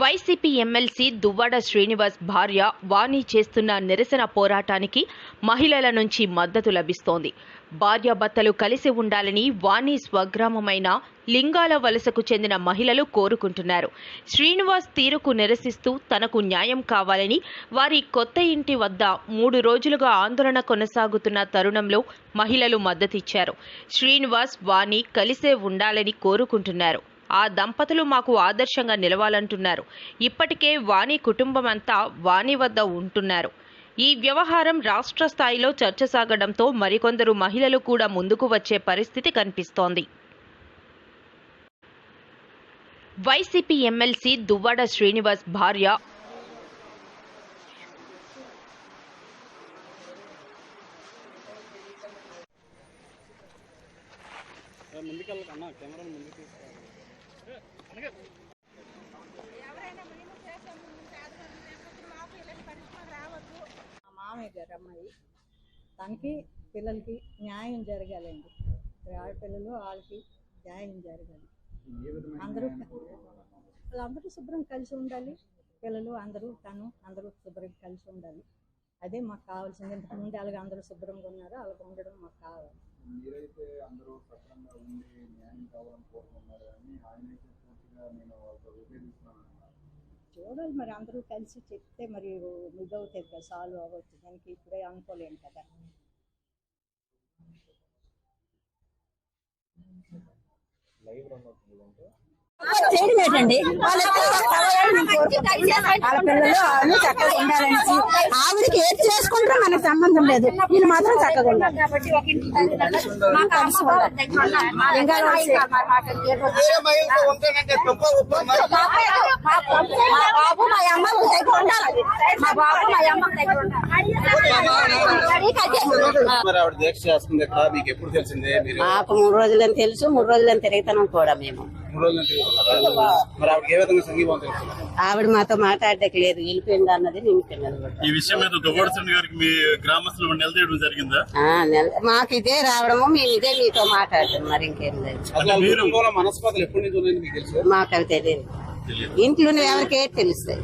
YCP MLC Duvvada Srinivas భార్య వాణి చేస్తున్న నిరసన పోరాటానికి మహిళల నుంచి మద్దతు లభిస్తోంది. భార్యాభర్తలు కలిసి ఉండాలని వాణి స్వగ్రామమైన లింగాల వలసకు చెందిన మహిళలు కోరుకుంటున్నారు. శ్రీనివాస్ తీరుకు నిరసిస్తూ తనకు న్యాయం కావాలని వారి కొత్త ఇంటి వద్ద మూడు రోజులుగా ఆందోళన కొనసాగుతున్న తరుణంలో మహిళలు మద్దతిచ్చారు. శ్రీనివాస్ వాణి కలిసే ఉండాలని కోరుకుంటున్నారు. ఆ దంపతులు మాకు ఆదర్శంగా నిలవాలంటున్నారు. ఇప్పటికే వాణి కుటుంబమంతా వాణి వద్ద ఉంటున్నారు. ఈ వ్యవహారం రాష్ట్ర స్థాయిలో చర్చ సాగడంతో మరికొందరు మహిళలు కూడా ముందుకు వచ్చే పరిస్థితి కనిపిస్తోంది. వైసీపీ ఎమ్మెల్సీ దువ్వాడ శ్రీనివాస్ భార్య ముందుకెళ్ళకన్నా కెమెరా ముందుకు తీసుకోవాలి గారు అమ్మాయి తనకి పిల్లలకి న్యాయం జరగాలండి. ఆడపిల్లలు వాళ్ళకి న్యాయం జరగాలి. అందరూ వాళ్ళందరూ శుభ్రం కలిసి ఉండాలి. పిల్లలు అందరూ తను అందరూ శుభ్రం కలిసి ఉండాలి. అదే మాకు కావాల్సింది. ఇంతకు ముందు అలాగ అందరూ శుభ్రంగా ఉన్నారు అలాగ ఉండడం మాకు కావాలి. మీరైతే అందరూ సక్రమంగా ఉండి న్యాయం కావాలని కోరుకుంటున్నారు. కానీ ఆయన పూర్తిగా నేను. చూడాలి మరి అందరూ కలిసి చెప్తే మరి ఇదవుతుంది కదా సాల్వ్ అవ్వచ్చు. దానికి ఇప్పుడే అనుకోలేను కదా. చేయడం ఏంటండి వాళ్ళిద్దరూ వాళ్ళ పిల్లలు అన్ని చక్కగా ఉండాలని ఆవిడకి ఏది చేసుకుంటారో మనకు సంబంధం లేదు. వీళ్ళు మాత్రం చక్కగా ఉండాలి. లింగాల వలసే. మా బాబు మా అమ్మ దగ్గర ఉండాలి మా బాబు మా అమ్మ దగ్గర ఆవిడ దీక్ష చేస్తుంది మీకు ఎప్పుడు తెలిసిందే మీరు? మాకు మూడు రోజులని తెలుసు మూడు రోజులని తిరుగుతున్నాం కూడా మేము. మూడు రోజుల నుంచి తిరుగుతున్నారా? మరి ఆవిడకి ఏ విధంగా సంగీతం తెలుసు ఆవిడ మాతో మాట్లాడడానికి లేదు వెళ్ళిపోయింది అన్నది నేను పిల్లలు కూడా ఈ విషయం మీద దువ్వాడసన్ గారికి మీ గ్రామస్తులు నిలదీయడం జరిగిందా? ఆ, నెల- మాకు ఇదే రావడము మేము ఇదే మీతో మాట్లాడతాం మరి ఇంకేం లేదు. అసలు కుటుంబంలో మనస్పర్ధలు ఎప్పటి నుంచి ఉన్నాయని మీకు తెలుసు? మాకు అవి తెలియదు. ఇంట్లో ఎవరికి ఏది తెలుస్తాయి?